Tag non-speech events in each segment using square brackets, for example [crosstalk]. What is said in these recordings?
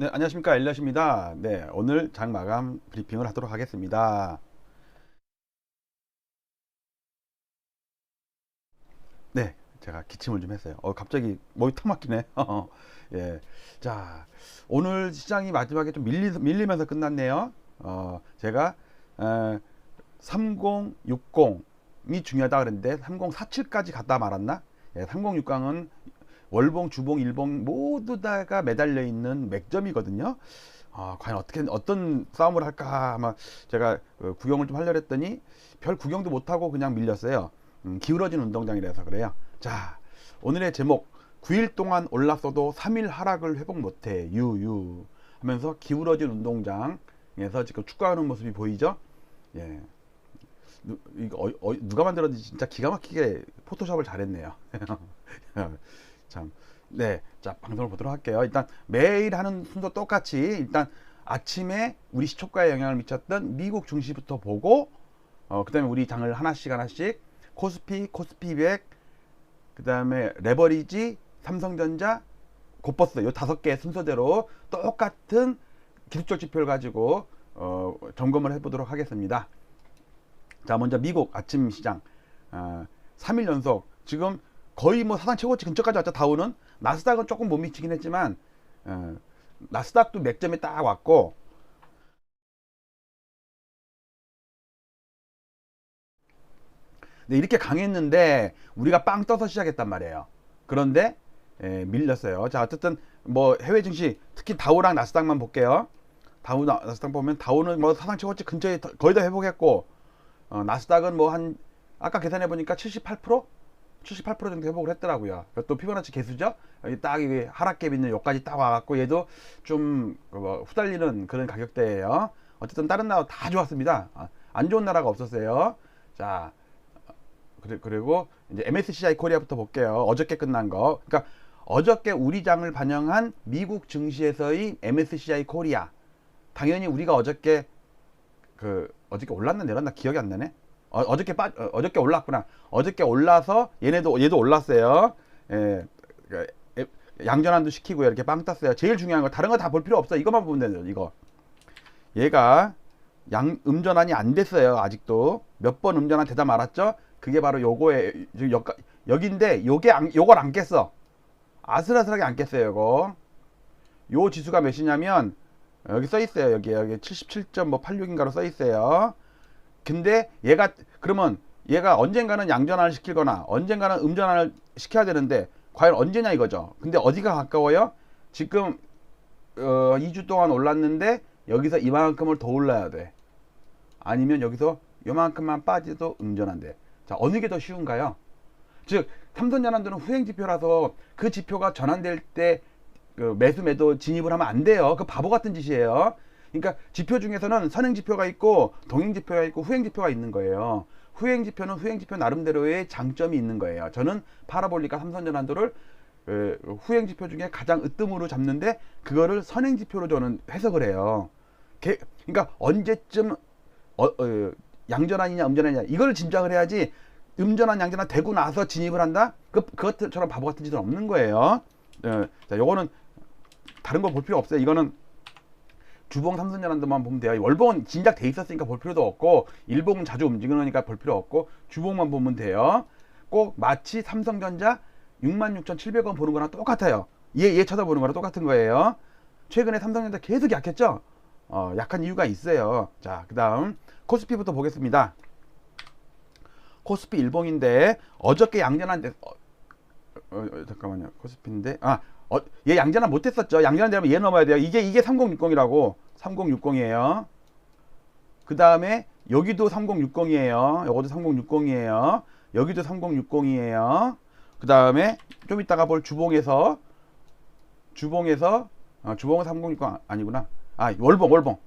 네, 안녕하십니까. 엘리엇입니다. 네, 오늘 장 마감 브리핑을 하도록 하겠습니다. 네, 제가 기침을 좀 했어요. 어, 갑자기 목이 턱 막히네. [laughs] 예. 자, 오늘 시장이 마지막에 좀 밀리, 밀리면서 끝났네요. 어, 제가, 어, 3060이 중요하다 그랬는데, 3047까지 갔다 말았나? 예, 3060은 월봉, 주봉, 일봉 모두 다가 매달려 있는 맥점이거든요. 아, 과연 어떻게 어떤 싸움을 할까 아마 제가 어, 구경을 좀 하려 했더니 별 구경도 못 하고 그냥 밀렸어요. 음, 기울어진 운동장이라서 그래요. 자, 오늘의 제목 9일 동안 올랐어도 3일 하락을 회복 못해 유유 하면서 기울어진 운동장에서 지금 축구하는 모습이 보이죠? 예. 누, 이거 어, 어, 누가 만들었는지 진짜 기가 막히게 포토샵을 잘했네요. [laughs] 참. 네. 자, 방송을 보도록 할게요. 일단 매일 하는 순서 똑같이 일단 아침에 우리 시초가에 영향을 미쳤던 미국 증시부터 보고 어, 그다음에 우리 장을 하나씩 하나씩 코스피, 코스피 100, 그다음에 레버리지, 삼성전자, 고버스 요 다섯 개 순서대로 똑같은 기술적 지표를 가지고 어, 점검을 해보도록 하겠습니다. 자, 먼저 미국 아침 시장 어, 3일 연속 지금 거의 뭐 사상 최고치 근처까지 왔죠. 다우는 나스닥은 조금 못 미치긴 했지만 어, 나스닥도 맥점에 딱 왔고 네, 이렇게 강했는데 우리가 빵 떠서 시작했단 말이에요. 그런데 예, 밀렸어요. 자 어쨌든 뭐 해외 증시 특히 다우랑 나스닥만 볼게요. 다우 나스닥 보면 다우는 뭐 사상 최고치 근처에 더- 거의 다 회복했고 어, 나스닥은 뭐 한 아까 계산해 보니까 78% 78% 정도 회복을 했더라고요. 또 피보나치 개수죠. 여기 딱 이게 하락갭 있는 여기까지 딱 와갖고 얘도 좀 뭐 후달리는 그런 가격대예요. 어쨌든 다른 나라 다 좋았습니다. 아, 안 좋은 나라가 없었어요. 자, 그리- 그리고 이제 MSCI 코리아부터 볼게요. 어저께 끝난 거. 그러니까 어저께 우리 장을 반영한 미국 증시에서의 MSCI 코리아. 당연히 우리가 어저께 그 어저께 올랐나 내렸나 기억이 안 나네. 어, 어저께 빠 어, 어저께 올랐구나. 어저께 올라서 얘네도 얘도 올랐어요. 예. 그, 에, 양전환도 시키고요. 이렇게 빵 떴어요. 제일 중요한 거 다른 거 다 볼 필요 없어. 이것만 보면 돼요. 이거. 얘가 양 음전환이 안 됐어요. 아직도 몇 번 음전환 되다 말았죠. 그게 바로 요거에 여, 여기인데 요게 안, 요걸 안 깼어. 아슬아슬하게 안 깼어요. 요거. 요 지수가 몇이냐면 여기 써 있어요. 여기 여기 77.86인가로 써 있어요. 근데 얘가 그러면 얘가 언젠가는 양전환을 시키거나 언젠가는 음전환을 시켜야 되는데 과연 언제냐 이거죠. 근데 어디가 가까워요? 지금 어, 2주 동안 올랐는데 여기서 이만큼을 더 올라야 돼. 아니면 여기서 요만큼만 빠져도 음전환돼. 자, 어느 게 더 쉬운가요? 즉, 삼성전환도는 후행 지표라서 그 지표가 전환될 때 그 매수 매도 진입을 하면 안 돼요. 그 바보 같은 짓이에요. 그러니까 지표 중에서는 선행 지표가 있고 동행 지표가 있고 후행 지표가 있는 거예요. 후행 지표는 후행 지표 나름대로의 장점이 있는 거예요. 저는 파라볼리카 삼성전환도를 그 후행 지표 중에 가장 으뜸으로 잡는데 그거를 선행 지표로 저는 해석을 해요. 개- 그러니까 언제쯤 어, 어, 양전환이냐 음전환이냐 이걸 짐작을 해야지 음전환 양전환 되고 나서 진입을 한다? 그 그것처럼 바보 같은 짓은 없는 거예요. 어, 자, 요거는 다른 거 볼 필요 없어요. 이거는 주봉 삼성전환도만 보면 돼요. 월봉은 진작 돼 있었으니까 볼 필요도 없고 일봉은 자주 움직이니까 볼 필요 없고 주봉만 보면 돼요. 꼭 마치 삼성전자 66,700원 보는 거랑 똑같아요. 얘, 얘 쳐다보는 거랑 똑같은 거예요. 최근에 삼성전자 계속 약했죠? 어, 약한 이유가 있어요. 자, 그 다음 코스피부터 보겠습니다. 코스피 일봉인데 어저께 양전한 데 어, 어, 어, 잠깐만요. 코스피인데 아, 어, 얘 양전환 못했었죠. 양전환 되면 얘 넘어야 돼요. 이게 이게 3060이라고 3060이에요. 그 다음에 여기도 3060이에요. 요것도 3060이에요. 여기도 3060이에요. 그 다음에 좀 이따가 볼 주봉에서 주봉에서 아, 주봉은 3060 아- 아니구나. 아 월봉 월봉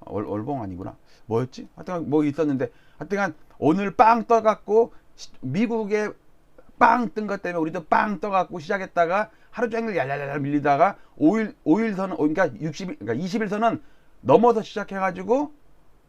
어, 월, 월봉 아니구나. 뭐였지? 하여튼 뭐 있었는데 하여튼간 오늘 빵 떠갖고 시- 미국에 빵뜬 것 때문에 우리도 빵 떠갖고 시작했다가 하루 종일 얄얄얄 밀리다가 5일 5일선은 그러니까 60일 그러니까 20일선은 넘어서 시작해 가지고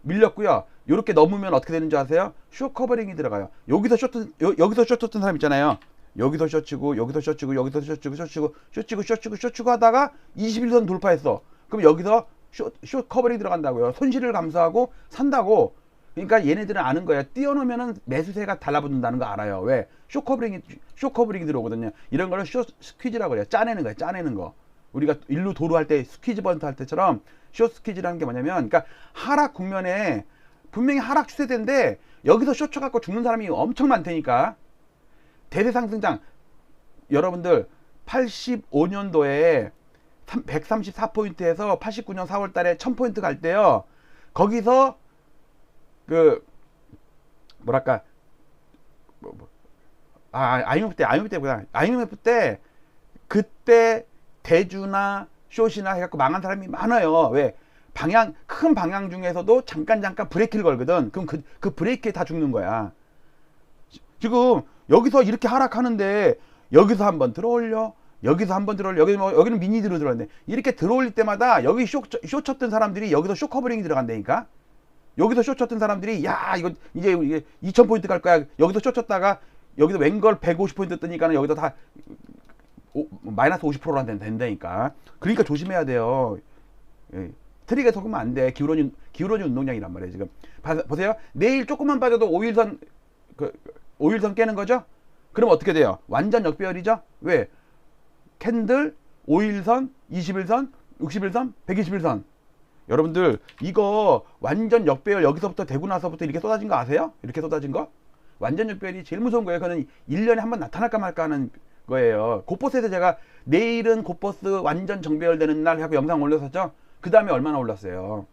밀렸고요. 요렇게 넘으면 어떻게 되는 줄 아세요? 쇼 커버링이 들어가요. 여기서 쇼트 여, 여기서 쇼트 뜬 사람 있잖아요. 여기서 쇼치고 여기서 쇼치고 여기서 쇼치고 쇼치고 쇼치고 쇼치고 쇼치고 하다가 21선 돌파했어. 그럼 여기서 쇼, 쇼 커버링 들어간다고요. 손실을 감수하고 산다고. 그러니까 얘네들은 아는 거야. 띄워놓으면은 매수세가 달라붙는다는 거 알아요. 왜? 쇼 커버링이 쇼 커버링이 들어오거든요. 이런 거를 쇼 스퀴즈라고 그래요. 짜내는 거야. 짜내는 거. 우리가 일루 도루 할 때 스퀴즈 번트 할 때처럼 쇼 스퀴즈라는 게 뭐냐면 그러니까 하락 국면에 분명히 하락 추세대인데 여기서 쇼 쳐 갖고 죽는 사람이 엄청 많다니까. 대대 상승장 여러분들 85년도에 134포인트에서 89년 4월 달에 1000포인트 갈 때요. 거기서 그 뭐랄까 뭐, 뭐, 아 IMF 때 IMF 때보다 IMF 때 그때 대주나 숏이나 해갖고 망한 사람이 많아요. 왜? 방향 큰 방향 중에서도 잠깐 잠깐 브레이크를 걸거든. 그럼 그, 그 브레이크에 다 죽는 거야. 지금 여기서 이렇게 하락하는데 여기서 한번 들어올려 여기서 한번 들어올려 여기 뭐 여기는 미니 들어 들어왔는데 이렇게 들어올릴 때마다 여기 쇼, 쇼 쳤던 사람들이 여기서 쇼 커버링이 들어간다니까 여기서 쇼 쳤던 사람들이 야 이거 이제 이게 2000포인트 갈 거야 여기서 쇼 쳤다가 여기서 웬걸 150포인트 뜨니까는 여기서 다 오, 마이너스 50%란 된다니까 그러니까 조심해야 돼요 예. 트릭에 속으면 안 돼. 기울어진 기울어진 운동량이란 말이에요. 지금 봐, 보세요. 내일 조금만 빠져도 5일선 그 5일선 깨는 거죠? 그럼 어떻게 돼요? 완전 역배열이죠? 왜? 캔들 5일선, 21선, 61선, 121선. 여러분들 이거 완전 역배열 여기서부터 되고 나서부터 이렇게 쏟아진 거 아세요? 이렇게 쏟아진 거? 완전 역배열이 제일 무서운 거예요. 그거는 1년에 한 번 나타날까 말까 하는 거예요. 곧버스에서 제가 내일은 곧버스 완전 정배열 되는 날 하고 영상 올렸었죠? 그 다음에 얼마나 올랐어요?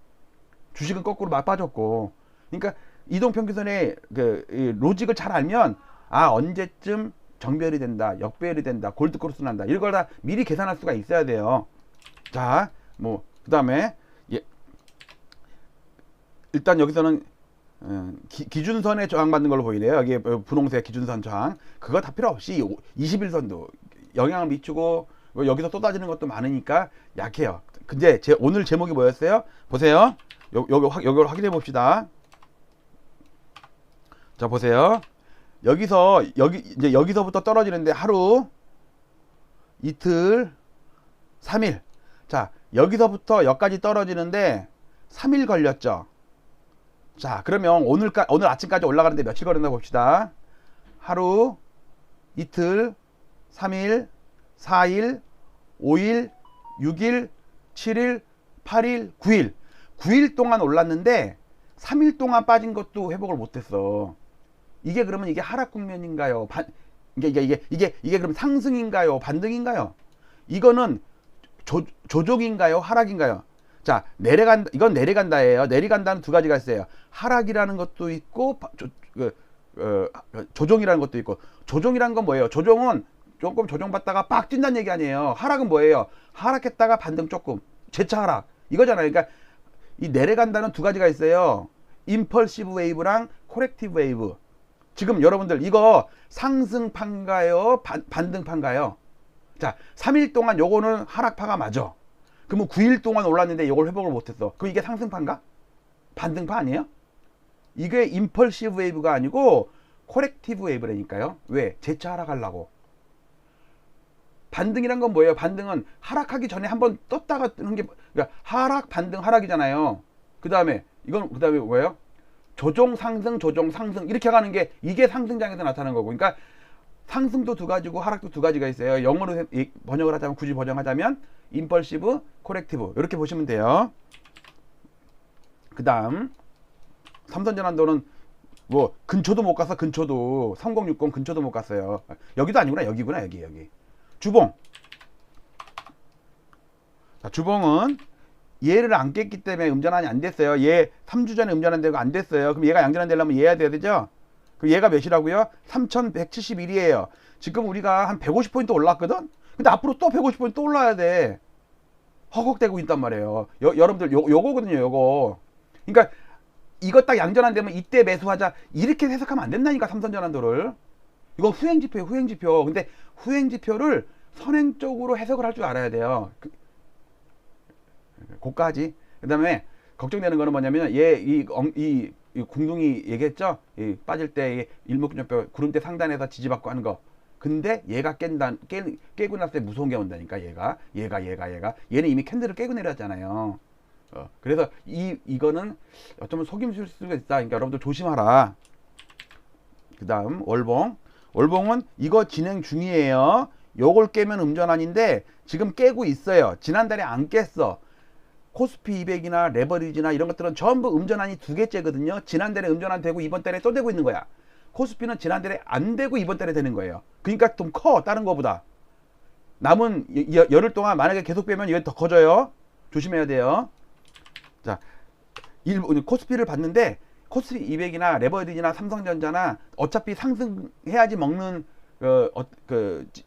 주식은 거꾸로 막 빠졌고. 그러니까 이동평균선의 그 로직을 잘 알면 아 언제쯤 정배열이 된다, 역배열이 된다, 골드크로스 난다 이런 걸다 미리 계산할 수가 있어야 돼요. 자, 뭐 그 다음에 예, 일단 여기서는 어, 기, 준선에 저항받는 걸로 보이네요. 여기 분홍색 기준선 저항. 그거 다 필요 없이 21선도 영향을 미치고 뭐 여기서 쏟아지는 것도 많으니까 약해요. 근데 제 오늘 제목이 뭐였어요? 보세요. 요, 요, 요, 요걸 확인해 봅시다. 자, 보세요. 여기서, 여기, 이제 여기서부터 떨어지는데 하루, 이틀, 3일. 자, 여기서부터 여기까지 떨어지는데 3일 걸렸죠. 자, 그러면 오늘까, 오늘 아침까지 올라가는데 며칠 걸렸나 봅시다. 하루, 이틀, 3일, 4일, 5일, 6일, 7일, 8일, 9일. 9일 동안 올랐는데 3일 동안 빠진 것도 회복을 못 했어. 이게 그러면 이게 하락 국면인가요? 반, 이게, 이게, 이게, 이게, 이게 그럼 상승인가요? 반등인가요? 이거는 조, 조종인가요? 하락인가요? 자, 내려간다, 이건 내려간다예요. 내려간다는 두 가지가 있어요. 하락이라는 것도 있고, 조, 그, 어, 조종이라는 것도 있고, 조종이라는 건 뭐예요? 조종은 조금 조정받다가 빡 뛴다는 얘기 아니에요. 하락은 뭐예요? 하락했다가 반등 조금. 재차 하락. 이거잖아요. 그러니까 이 내려간다는 두 가지가 있어요. 임펄시브 웨이브랑 코렉티브 웨이브. 지금 여러분들 이거 상승판가요? 반, 반등판가요? 자, 3일 동안 요거는 하락파가 맞아. 그러면 9일 동안 올랐는데 요걸 회복을 못했어. 그럼 이게 상승판가? 반등파 아니에요? 이게 임펄시브 웨이브가 아니고 코렉티브 웨이브라니까요. 왜? 재차 하락하려고. 반등이란 건 뭐예요? 반등은 하락하기 전에 한번 떴다가 뜨는 게 그러니까 하락 반등 하락이잖아요. 그 다음에 이건 그 다음에 뭐예요? 조종 상승 조종 상승 이렇게 가는 게 이게 상승장에서 나타나는 거고 그러니까 상승도 두 가지고 하락도 두 가지가 있어요. 영어로 번역을 하자면 굳이 번역하자면 임펄시브, 코렉티브 이렇게 보시면 돼요. 그 다음 삼선전환도는 뭐 근처도 못 가서 근처도 3060 근처도 못 갔어요. 여기도 아니구나 여기구나 여기 여기. 주봉. 자, 주봉은 얘를 안 깼기 때문에 음전환이 안 됐어요. 얘 3주 전에 음전환 되고 안 됐어요. 그럼 얘가 양전환 되려면 얘야 돼야 되죠? 그럼 얘가 몇이라고요? 3171이에요. 지금 우리가 한 150포인트 올랐거든? 근데 앞으로 또 150포인트 또 올라야 돼. 허걱대고 있단 말이에요. 여, 여러분들 요, 요거거든요, 요거. 그러니까 이거 딱 양전환 되면 이때 매수하자. 이렇게 해석하면 안 된다니까, 삼선전환도를. 이건 후행지표예요, 후행지표. 근데 후행지표를 선행적으로 해석을 할 줄 알아야 돼요. 그, 고까지. 그 다음에 걱정되는 거는 뭐냐면 얘, 이, 이, 이 궁둥이 얘기했죠? 이 빠질 때 일목균형표 구름대 상단에서 지지받고 하는 거. 근데 얘가 깬다 깨, 깨고 났을 때 무서운 게 온다니까 얘가 얘가 얘가 얘가 얘는 이미 캔들을 깨고 내렸잖아요. 어, 그래서 이 이거는 어쩌면 속임수일 수가 있다. 그러니까 여러분들 조심하라. 그다음 월봉. 월봉은 이거 진행 중이에요. 요걸 깨면 음전환인데 지금 깨고 있어요. 지난달에 안 깼어. 코스피 200이나 레버리지나 이런 것들은 전부 음전환이 두 개째거든요. 지난달에 음전환 되고 이번 달에 또 되고 있는 거야. 코스피는 지난달에 안 되고 이번 달에 되는 거예요. 그러니까 좀 커 다른 거보다. 남은 여- 여- 열흘 동안 만약에 계속 빼면 이게 더 커져요. 조심해야 돼요. 자, 일, 코스피를 봤는데 코스피 200이나 레버리지나 삼성전자나 어차피 상승해야지 먹는 어, 어, 그 지-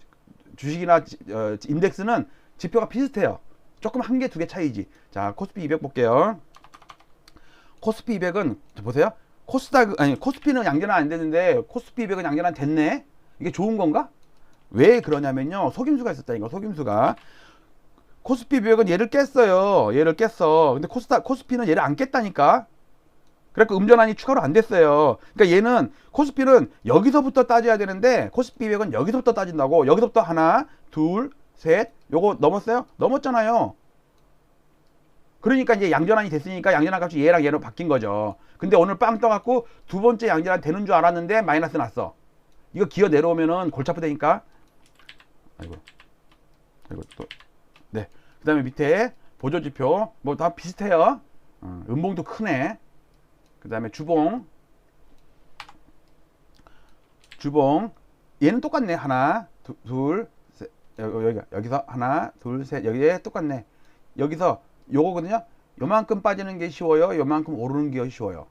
주식이나 지- 어, 인덱스는 지표가 비슷해요. 조금 한 개 두 개 차이지. 자, 코스피 200 볼게요. 코스피 200은 보세요. 코스닥 아니 코스피는 양전환 안 되는데 코스피 200은 양전환 됐네. 이게 좋은 건가? 왜 그러냐면요. 속임수가 있었다니까. 속임수가 코스피 200은 얘를 깼어요. 얘를 깼어. 근데 코스닥 코스피는 얘를 안 깼다니까. 그래서 음전환이 추가로 안 됐어요. 그러니까 얘는 코스피는 여기서부터 따져야 되는데 코스피 200은 여기서부터 따진다고. 여기서부터 하나, 둘, 셋. 요거 넘었어요? 넘었잖아요. 그러니까 이제 양전환이 됐으니까 양전환 값이 얘랑 얘로 바뀐 거죠. 근데 오늘 빵 떠갖고 두 번째 양전환 되는 줄 알았는데 마이너스 났어. 이거 기어 내려오면은 골치 아프다니까. 아이고. 아이고 또. 네. 그 다음에 밑에 보조지표. 뭐 다 비슷해요. 어, 음봉도 크네. 그 다음에 주봉. 주봉. 얘는 똑같네. 하나, 두, 둘, 셋. 여기, 여기, 여기서 하나, 둘, 셋. 여기에 똑같네. 여기서 요거거든요. 요만큼 빠지는 게 쉬워요. 요만큼 오르는 게 쉬워요.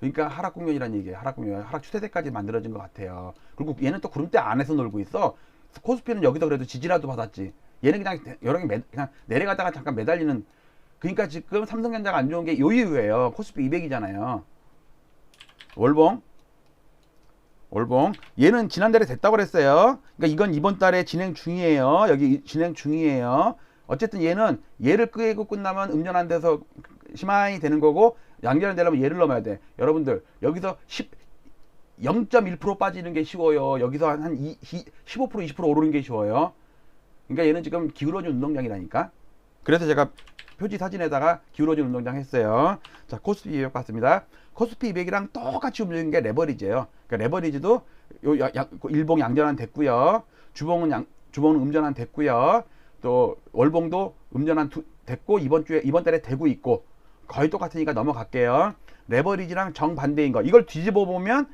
그러니까 하락 국면이라는 얘기예요. 하락 국면, 하락 추세대까지 만들어진 것 같아요. 그리고 얘는 또 구름대 안에서 놀고 있어. 코스피는 여기서 그래도 지지라도 받았지. 얘는 그냥 여러 개 매, 그냥 내려가다가 잠깐 매달리는. 그러니까 지금 삼성전자가 안 좋은 게 요 이유예요. 코스피 200이잖아요. 월봉. 월봉. 얘는 지난달에 됐다고 그랬어요. 그러니까 이건 이번 달에 진행 중이에요. 여기 이- 진행 중이에요. 어쨌든 얘는 얘를 끄고 끝나면 음전환 돼서 심하이 되는 거고 양전환 되려면 얘를 넘어야 돼. 여러분들 여기서 10 0.1% 빠지는 게 쉬워요. 여기서 한, 한 2, 15% 20% 오르는 게 쉬워요. 그러니까 얘는 지금 기울어진 운동장이라니까. 그래서 제가 표지 사진에다가 기울어진 운동장 했어요. 자, 코스피 200 봤습니다. 코스피 200이랑 똑같이 움직이는 게 레버리지예요. 그러니까 레버리지도 요 야, 야, 일봉 양전환 됐고요. 주봉은 양 주봉은 음전환 됐고요. 또 월봉도 음전환 두- 됐고 이번 주에 이번 달에 되고 있고 거의 똑같으니까 넘어갈게요. 레버리지랑 정반대인 거. 이걸 뒤집어 보면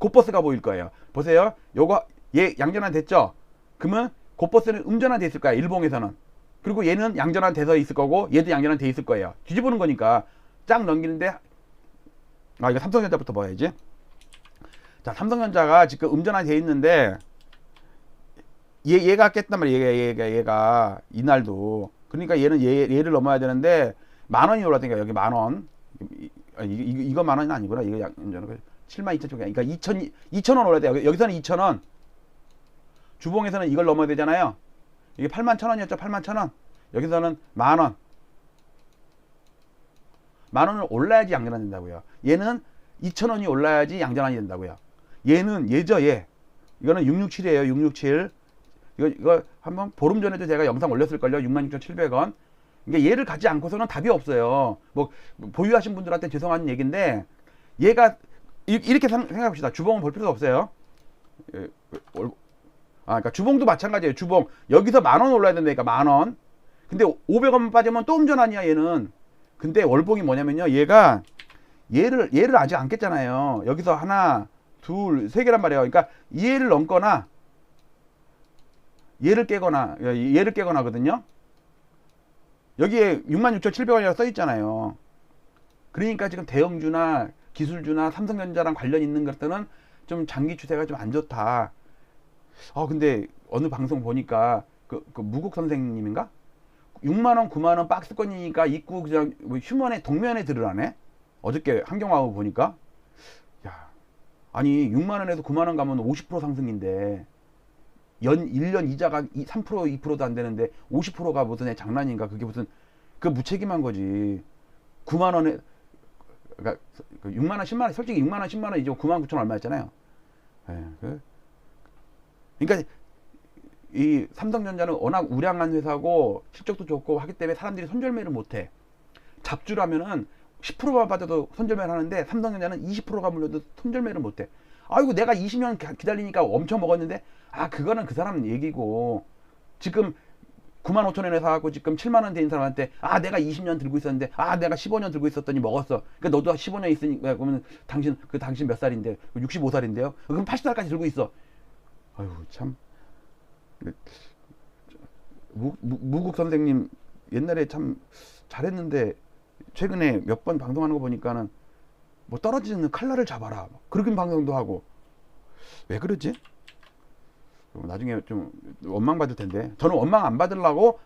곧버스가 보일 거예요. 보세요. 요거 얘 양전환 됐죠? 그러면 곧버스는 음전환 돼 있을 거야. 일봉에서는. 그리고 얘는 양전환 돼서 있을 거고 얘도 양전환 돼 있을 거예요. 뒤집어는 거니까 쫙 넘기는데 아 이거 삼성전자부터 봐야지. 자 삼성전자가 지금 음전환 돼 있는데 얘 얘가 깼단 말이야. 얘가 얘가 얘가 이날도 그러니까 얘는 얘 얘를 넘어야 되는데 만 원이 올랐으니까 여기 만 원. 이- 아, 이, 이, 이거 만 원이 아니구나. 이거 양, 양, 7만 2천 쪽이야. 그러니까 2천 2천 원 올라야 돼. 여기- 여기서는 2천 원. 주봉에서는 이걸 넘어야 되잖아요. 이게 8만 천 원이었죠. 8만 천 원. 여기서는 만 원. 만 원을 올라야지 양전환 된다고요. 얘는 2천 원이 올라야지 양전환이 된다고요. 얘는 얘죠, 얘. 이거는 667이에요. 667. 이거 이거 한번 보름 전에도 제가 영상 올렸을 걸요. 66,700원. 그러니까 얘를 갖지 않고서는 답이 없어요. 뭐 보유하신 분들한테 죄송한 얘기인데 얘가 이- 이렇게 생- 생각합시다. 주봉은 볼 필요도 없어요. 예, 올- 아, 그러니까 주봉도 마찬가지예요. 주봉 여기서 만 원 올라야 된다니까 만 원. 근데 500원만 빠지면 또 음전환이야 얘는. 근데 월봉이 뭐냐면요. 얘가 얘를 얘를 아직 안 깼잖아요. 여기서 하나, 둘, 세 개란 말이에요. 그러니까 얘를 넘거나 얘를 깨거나 얘를 깨거나 하거든요. 여기에 66,700원이라고 써 있잖아요. 그러니까 지금 대형주나 기술주나 삼성전자랑 관련 있는 것들은 좀 장기 추세가 좀 안 좋다. 아 근데 어느 방송 보니까 그, 그 무국 선생님인가? 6만 원, 9만 원 박스권이니까 입구 그냥 뭐 휴먼에 동면에 들으라네. 어저께 한경화고 보니까 야 아니 6만 원에서 9만 원 가면 50% 상승인데 연 1년 이자가 3% 2%도 안 되는데 50%가 무슨 애 장난인가 그게 무슨 그 무책임한 거지 9만 원에 그러니까 그 6만 원 10만 원 솔직히 6만 원 10만 원 이제 9만 9천 얼마였잖아요 예, 그, 그러니까 이 삼성전자는 워낙 우량한 회사고 실적도 좋고 하기 때문에 사람들이 손절매를 못해. 잡주라면은 10%만 받아도 손절매를 하는데 삼성전자는 20%가 물려도 손절매를 못해. 아이고 내가 20년 가- 기다리니까 엄청 먹었는데 아 그거는 그 사람 얘기고 지금 9만 5천 원에 사갖고 지금 7만 원 된 사람한테 아 내가 20년 들고 있었는데 아 내가 15년 들고 있었더니 먹었어. 그러니까 너도 15년 있으니까 그러면 당신 그 당신 몇 살인데 65살인데요. 그럼 80살까지 들고 있어. 아유 참 무, 무, 무국 선생님 옛날에 참 잘했는데 최근에 몇 번 방송하는 거 보니까는 뭐 떨어지는 칼날을 잡아라. 그렇게 방송도 하고. 왜 그러지? 나중에 좀 원망 받을 텐데. 저는 원망 안 받으려고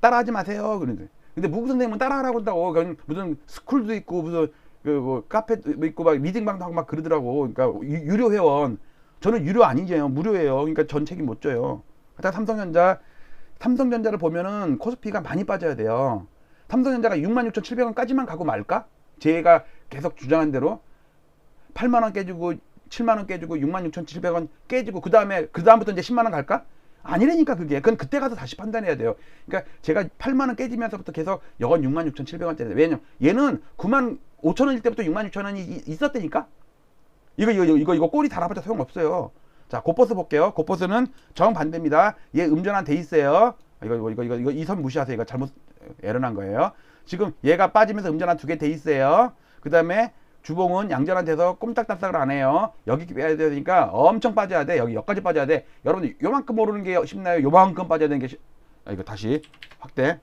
따라하지 마세요. 그런데. 근데 무국 선생님은 따라하라고 한다고. 그냥 무슨 스쿨도 있고 무슨 그 뭐 카페도 있고 막 리딩 방도 하고 막 그러더라고. 그러니까 유- 유료 회원. 저는 유료 아니죠. 무료예요. 그러니까 전 책임 못 져요. 하다 삼성전자 삼성전자를 보면은 코스피가 많이 빠져야 돼요. 삼성전자가 66,700원까지만 가고 말까? 제가 계속 주장한 대로 8만 원 깨지고 7만 원 깨지고 66,700원 깨지고 그 다음에 그 다음부터 이제 10만 원 갈까? 아니라니까 그게. 그건 그때 가서 다시 판단해야 돼요. 그러니까 제가 8만 원 깨지면서부터 계속 여건 66,700원짜리. 왜냐면 얘는 9만 5천 원일 때부터 66,000원이 있었다니까. 이거 이거 이거 이거 꼬리 달아봤자 소용 없어요. 자, 고버스 볼게요. 고버스는 정반대입니다. 얘 음전한 돼 있어요. 이거 이거 이거 이거, 이거 이 선 무시하세요. 이거 잘못 에러난 거예요. 지금 얘가 빠지면서 음전한 두 개 돼 있어요. 그 다음에 주봉은 양전한 돼서 꼼짝달싹을 안 해요. 여기 빼야 되니까 엄청 빠져야 돼. 여기 여기까지 빠져야 돼. 여러분들 요만큼 오르는 게 쉽나요? 요만큼 빠져야 되는 게 쉽... 아, 이거 다시 확대.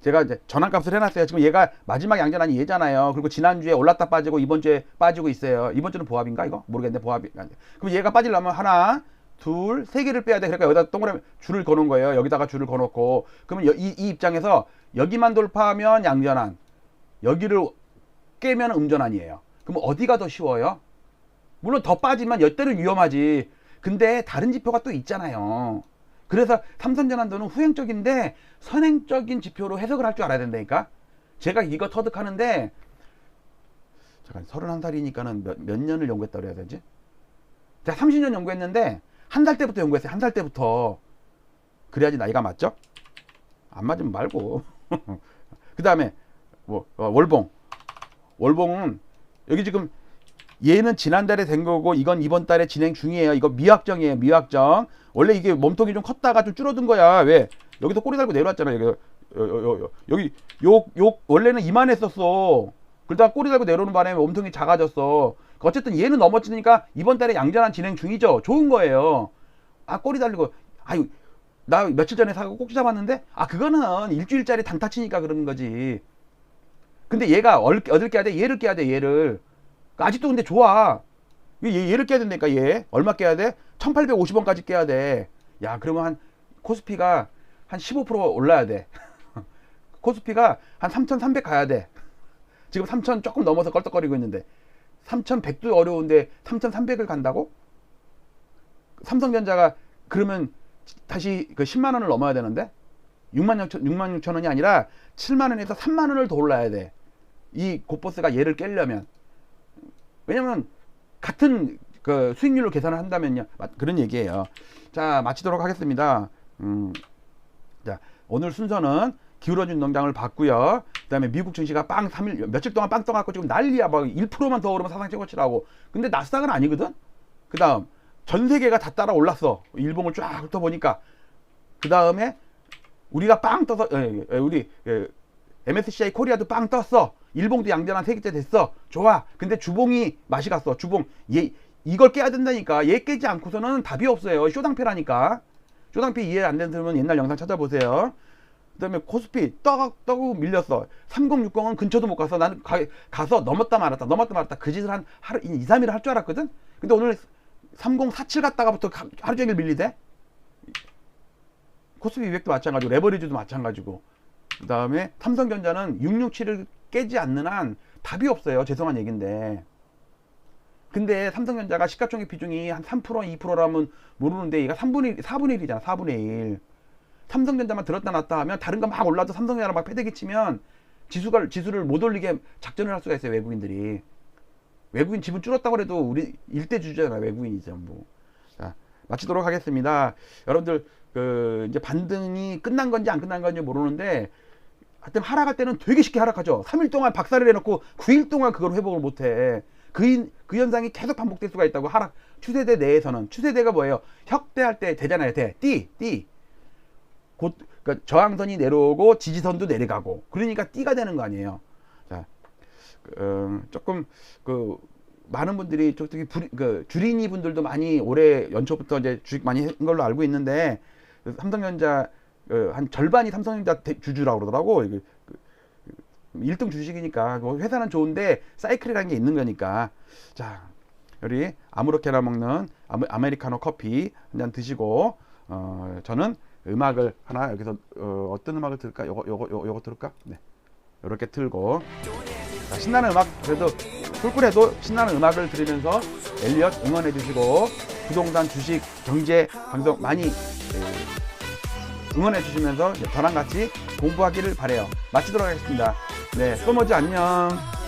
제가 이제 전환값을 해놨어요. 지금 얘가 마지막 양전환이 얘잖아요. 그리고 지난주에 올랐다 빠지고 이번 주에 빠지고 있어요. 이번 주는 보합인가 이거? 모르겠는데 보합이. 그럼 얘가 빠지려면 하나, 둘, 세 개를 빼야 돼. 그러니까 여기다 동그라미 줄을 거는 거예요. 여기다가 줄을 거놓고 그러면 여- 이, 이 입장에서 여기만 돌파하면 양전환, 여기를 깨면 음전환이에요. 그럼 어디가 더 쉬워요? 물론 더 빠지면 여때는 위험하지. 근데 다른 지표가 또 있잖아요. 그래서 삼선전환도는 후행적인데 선행적인 지표로 해석을 할 줄 알아야 된다니까. 제가 이거 터득하는데 잠깐 31살이니까는 몇, 몇 년을 연구했다 그래야 되지? 제가 30년 연구했는데 한 살 때부터 연구했어요. 한 살 때부터. 그래야지 나이가 맞죠? 안 맞으면 말고. [laughs] 그 다음에 월봉. 월봉은 여기 지금 얘는 지난달에 된 거고 이건 이번 달에 진행 중이에요. 이거 미확정이에요. 미확정. 원래 이게 몸통이 좀 컸다가 좀 줄어든 거야. 왜? 여기서 꼬리 달고 내려왔잖아. 여기 여, 여, 여, 여, 여기 요, 요 원래는 이만했었어. 그러다가 꼬리 달고 내려오는 바람에 몸통이 작아졌어. 어쨌든 얘는 넘어지니까 이번 달에 양전환 진행 중이죠. 좋은 거예요. 아 꼬리 달리고 아유 나 며칠 전에 사고 꼭지 잡았는데 아 그거는 일주일짜리 단타 치니까 그러는 거지. 근데 얘가 얼, 어딜 깨야 돼? 얘를 깨야 돼. 얘를. 아직도 근데 좋아. 얘, 얘를 깨야 된다니까 얘. 얼마 깨야 돼? 1850원까지 깨야 돼. 야 그러면 한 코스피가 한 15% 올라야 돼. [laughs] 코스피가 한 3300 가야 돼. 지금 3000 조금 넘어서 껄떡거리고 있는데 3100도 어려운데 3300을 간다고? 삼성전자가 그러면 다시 그 10만 원을 넘어야 되는데 6만 6천, 6만 6천 원이 아니라 7만 원에서 3만 원을 더 올라야 돼. 이 고버스가 얘를 깨려면 왜냐면 같은 그 수익률로 계산을 한다면요 마- 그런 얘기예요. 자 마치도록 하겠습니다. 음, 자 오늘 순서는 기울어진 농장을 봤고요. 그 다음에 미국 증시가 빵 3일 며칠 동안 빵 떠갖고 지금 난리야. 막 1%만 더 오르면 사상 최고치라고. 근데 나스닥은 아니거든. 그 다음 전 세계가 다 따라 올랐어. 일봉을 쫙 훑어보니까 그 다음에 우리가 빵 떠서 에, 에, 우리 에, MSCI 코리아도 빵 떴어. 일봉도 양전한 세 개째 됐어. 좋아. 근데 주봉이 맛이 갔어. 주봉 얘 이걸 깨야 된다니까. 얘 깨지 않고서는 답이 없어요. 쇼당패라니까. 쇼당패 이해 안 되는 사람은 옛날 영상 찾아보세요. 그 다음에 코스피 떡 떡고 밀렸어. 3060은 근처도 못 가서 나는 가, 가서 넘었다 말았다. 넘었다 말았다. 그 짓을 한 하루 2, 3일 할줄 알았거든. 근데 오늘 3047 갔다가부터 가- 하루 종일 밀리대. 코스피 200도 마찬가지고 레버리지도 마찬가지고 그 다음에 삼성전자는 667을 깨지 않는 한 답이 없어요. 죄송한 얘기인데. 근데 삼성전자가 시가총액 비중이 한 3% 2%라면 모르는데 얘가 3분의 1, 4분의 1이잖아 4분의 1 삼성전자만 들었다 놨다 하면 다른 거 막 올라도 삼성전자랑 막 패대기 치면 지수가 지수를 못 올리게 작전을 할 수가 있어요 외국인들이. 외국인 지분 줄었다고 해도 우리 일대 주주잖아 외국인이 전부. 자 마치도록 하겠습니다. 여러분들 그 이제 반등이 끝난 건지 안 끝난 건지 모르는데 하여튼 하락할 때는 되게 쉽게 하락하죠. 3일 동안 박살을 내놓고 9일 동안 그걸 회복을 못해. 그, 인- 그 현상이 계속 반복될 수가 있다고 하락 추세대 내에서는 추세대가 뭐예요? 혁대할 때 되잖아요. 대, 띠, 띠. 곧 그러니까 저항선이 내려오고 지지선도 내려가고 그러니까 띠가 되는 거 아니에요. 자, 그, 어, 조금 그 많은 분들이 특히 불- 그 주린이 분들도 많이 올해 연초부터 이제 주식 많이 한 걸로 알고 있는데 그 삼성전자 어, 한 절반이 삼성전자 대- 주주라고 그러더라고. 이게 그, 그 1등 주식이니까 뭐 회사는 좋은데 사이클이라는 게 있는 거니까. 자, 우리 아무렇게나 먹는 아메, 아메리카노 커피 한 잔 드시고 어, 저는 음악을 하나 여기서 어, 어떤 음악을? 요거 요거 요거, 요거 들을까? 네. 요렇게 틀고 자, 신나는 음악 그래도 꿀꿀해도 신나는 음악을 들으면서 엘리엇 응원해 주시고 부동산 주식 경제 방송 많이 에, 응원해 주시면서 저랑 같이 공부하기를 바래요. 마치도록 하겠습니다. 네, 소머즈 안녕.